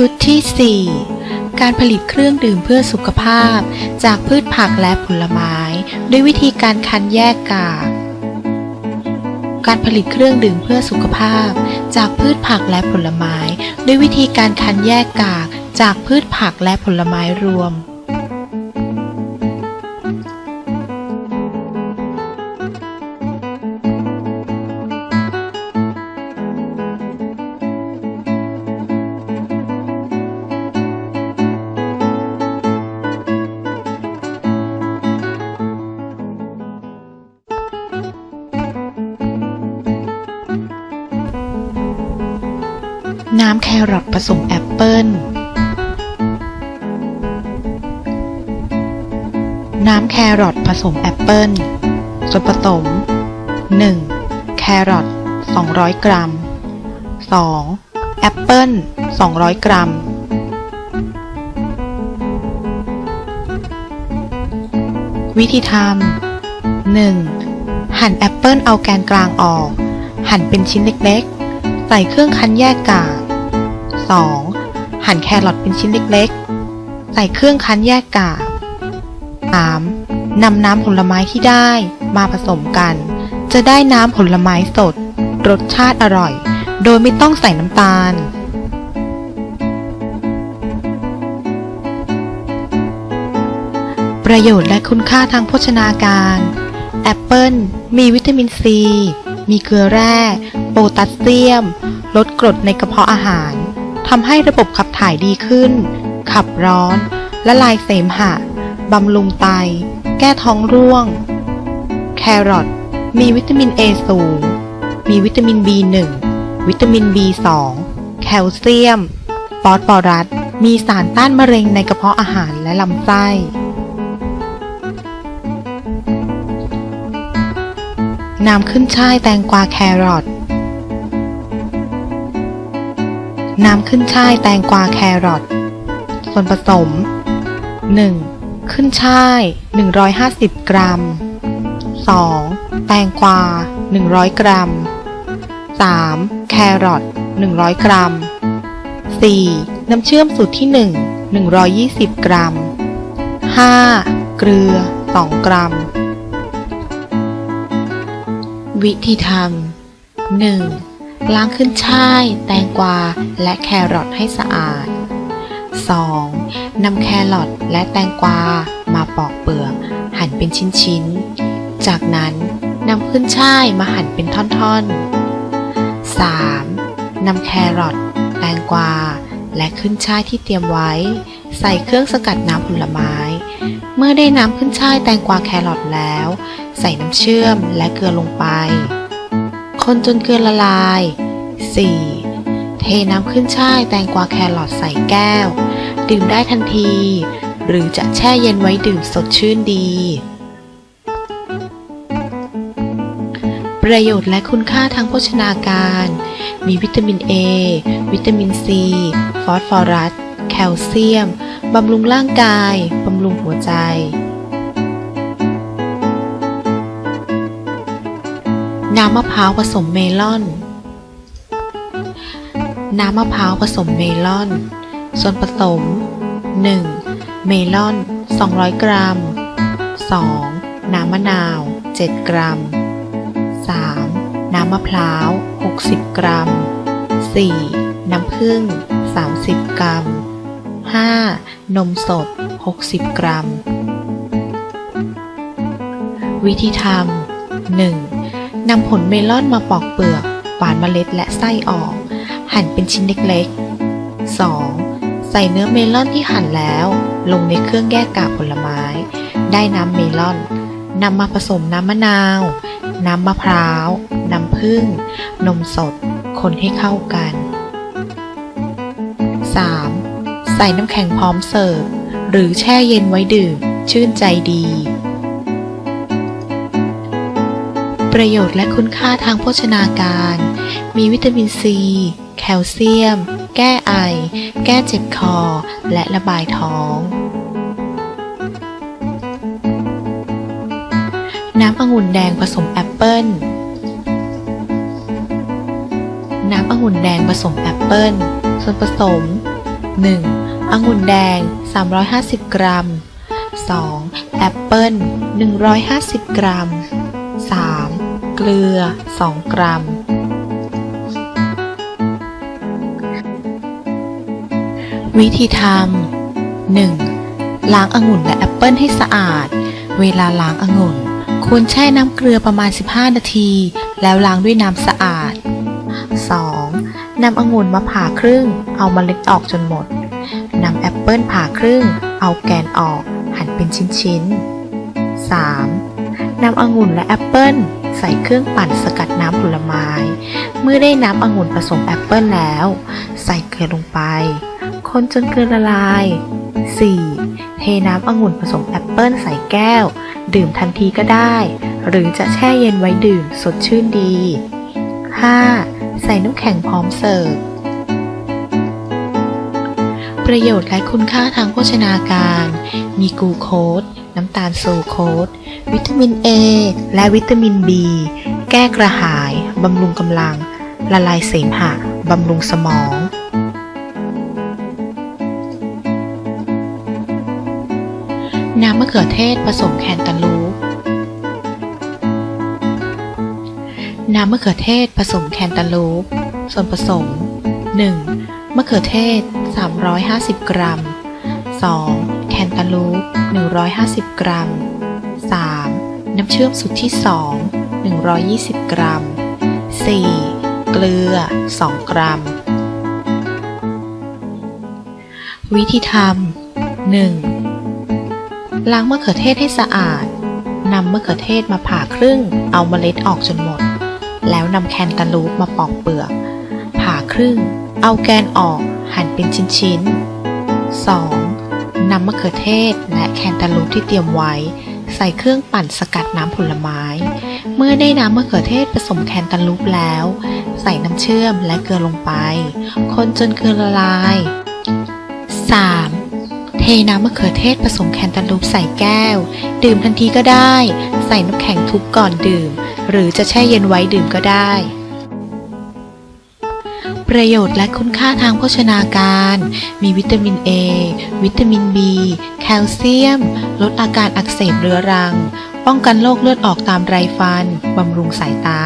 ชุดที่ 4 การผลิตเครื่องดื่มเพื่อสุขภาพ จากพืชผักและผลไม้ ด้วยวิธีการคั้นแยกกาก การผลิตเครื่องดื่มเพื่อสุขภาพ จากพืชผักและผลไม้ ด้วยวิธีการคั้นแยกกาก จากพืชผักและผลไม้รวม น้ำแครอทผสมแอปเปิ้ล น้ำแครอทผสมแอปเปิ้ล ส่วนผสม 1. แครอท200 กรัม 2. แอปเปิ้ล 200 กรัม วิธีทำ 1. หั่นแอปเปิ้ลเอาแกนกลางออก หั่นเป็นชิ้นเล็กๆ ใส่เครื่องคั้นแยกกาก 2. หั่นแครอทเป็นชิ้นเล็กๆ ใส่เครื่องคั้นแยกกาก 3. นำน้ำผลไม้ที่ได้มาผสมกัน จะได้น้ำผลไม้สด รสชาติอร่อย โดยไม่ต้องใส่น้ำตาล ประโยชน์และคุณค่าทางโภชนาการแอปเปิลมีวิตามินซี มีเกลือแร่ โพแทสเซียม ลดกรดในกระเพาะอาหาร ทำให้ระบบขับถ่ายดีขึ้น ขับร้อน ละลายเสมหะ บำรุงไต แก้ท้องร่วง แครอทมีวิตามิน A สูง มีวิตามิน B1 วิตามิน B2 แคลเซียม ฟอสฟอรัส มีสารต้านมะเร็งในกระเพาะอาหารและลำไส้ น้ำขึ้นช่ายแตงกวาแครอท น้ำขึ้นช่ายแตงกวาแครอท ส่วนผสม 1. ขึ้นช่าย 150 กรัม 2. แตงกวา 100 กรัม 3. แครอท 100 กรัม 4. น้ำเชื่อมสูตรที่ 1 120 กรัม 5. เกลือ 2 กรัม วิธีทำ 1. ล้างขึ้นช่าย แตงกวา และแครอทให้สะอาด 2. นำแครอทและแตงกวา มาปอกเปลือก หั่นเป็นชิ้นๆ จากนั้นนำขึ้นช่ายมาหั่นเป็นท่อนๆ 3. นำแครอทแตงกวา และขึ้นช่ายที่เตรียมไว้ ใส่เครื่องสกัดน้ำผลไม้ เมื่อได้น้ำขึ้นช่ายแตงกวาแครอทแล้ว ใส่น้ำเชื่อมและเกลือลงไป คนจนเกลือละลาย 4. เทน้ำขึ้นช่ายแตงกวาแครอทใส่แก้ว ดื่มได้ทันที หรือจะแช่เย็นไว้ดื่มสดชื่นดี ประโยชน์และคุณค่าทางโภชนาการ มีวิตามิน A วิตามิน C ฟอสฟอรัส แคลเซียม บำรุงร่างกาย บำรุงหัวใจ น้ำมะพร้าวผสมเมลอน น้ำมะพร้าวผสมเมลอน ส่วนผสม 1. เมลอน 200 กรัม 2. น้ำมะนาว 7 กรัม 3. น้ำมะพร้าว 60 กรัม 4. น้ำผึ้ง 30 กรัม 5. นมสด 60 กรัม วิธีทำ 1. นำผลเมลอนมาปอกเปลือกฝานเมล็ดและไส้ออก หั่นเป็นชิ้นเล็กๆ 2. ใส่เนื้อเมลอนที่หั่นแล้ว ลงในเครื่องแยกกากผลไม้ ได้น้ำเมลอนนำมาผสมน้ำมะนาว น้ำมะพร้าว น้ำผึ้ง นมสด คนให้เข้ากัน 3. ใส่น้ำแข็งพร้อมเสิร์ฟ หรือแช่เย็นไว้ดื่ม ชื่นใจดี ประโยชน์และคุณค่าทางโภชนาการ มีวิตามินซี แคลเซียม แก้ไอ แก้เจ็บคอ และระบายท้อง น้ำองุ่นแดงผสมแอปเปิ้ล น้ำองุ่นแดงผสมแอปเปิ้ล ส่วนผสม 1. องุ่นแดง 350 กรัม 2. แอปเปิ้ล 150 กรัม เกลือ 2 กรัม วิธีทำ 1. ล้างองุ่นและแอปเปิลให้สะอาด เวลาล้างองุ่น ควรแช่น้ำเกลือประมาณ 15 นาที แล้วล้างด้วยน้ำสะอาด 2. นำองุ่นมาผ่าครึ่ง เอาเล็ดออกจนหมด นำแอปเปิลผ่าครึ่ง เอาแกนออก หั่นเป็นชิ้นๆ 3. นำองุ่นและแอปเปิลใส่เครื่องปั่นสกัดน้ำผลไม้ เมื่อได้น้ำองุ่นผสมแอปเปิลแล้ว ใส่เกลือลงไป คนจนเกลือละลาย 4. เทน้ำองุ่นผสมแอปเปิลใส่แก้ว ดื่มทันทีก็ได้ หรือจะแช่เย็นไว้ดื่มสดชื่นดี 5. ใส่น้ำแข็งพร้อมเสิร์ฟประโยชน์และคุณค่าทางโภชนาการ มีกูโคสน้ำตาลโซโคส วิตามิน A และวิตามิน B แก้กระหาย บำรุงกำลัง ละลายเสมหะ บำรุงสมอง น้ำมะเขือเทศผสมแคนตาลูป น้ำมะเขือเทศผสมแคนตาลูป ส่วนผสม 1. มะเขือเทศ 350 กรัม 2. แคนตาลูป 150 กรัม 3. น้ำเชื่อมสูตรที่ 2 120 กรัม 4. เกลือ 2 กรัม วิธีทำ 1. ล้างมะเขือเทศให้สะอาด นำมะเขือเทศมาผ่าครึ่ง เอาเมล็ดออกจนหมด แล้วนำแคนตาลูปมาปอกเปลือก ผ่าครึ่ง เอาแกนออก หั่นเป็นชิ้นๆ 2. นำมะเขือเทศและแคนตาลูปที่เตรียมไว้ ใส่เครื่องปั่นสกัดน้ำผลไม้ เมื่อได้น้ำมะเขือเทศผสมแคนตาลูปแล้ว ใส่น้ำเชื่อมและเกลือลงไป คนจนเกลือละลาย 3. เทน้ำมะเขือเทศผสมแคนตาลูปใส่แก้ว ดื่มทันทีก็ได้ ใส่น้ำแข็งทุกก่อนดื่ม หรือจะแช่เย็นไว้ดื่มก็ได้ ประโยชน์และคุณค่าทางโภชนาการ มีวิตามิน A วิตามิน B แคลเซียม ลดอาการอักเสบเรื้อรัง ป้องกันโรคเลือดออกตามไรฟัน บำรุงสายตา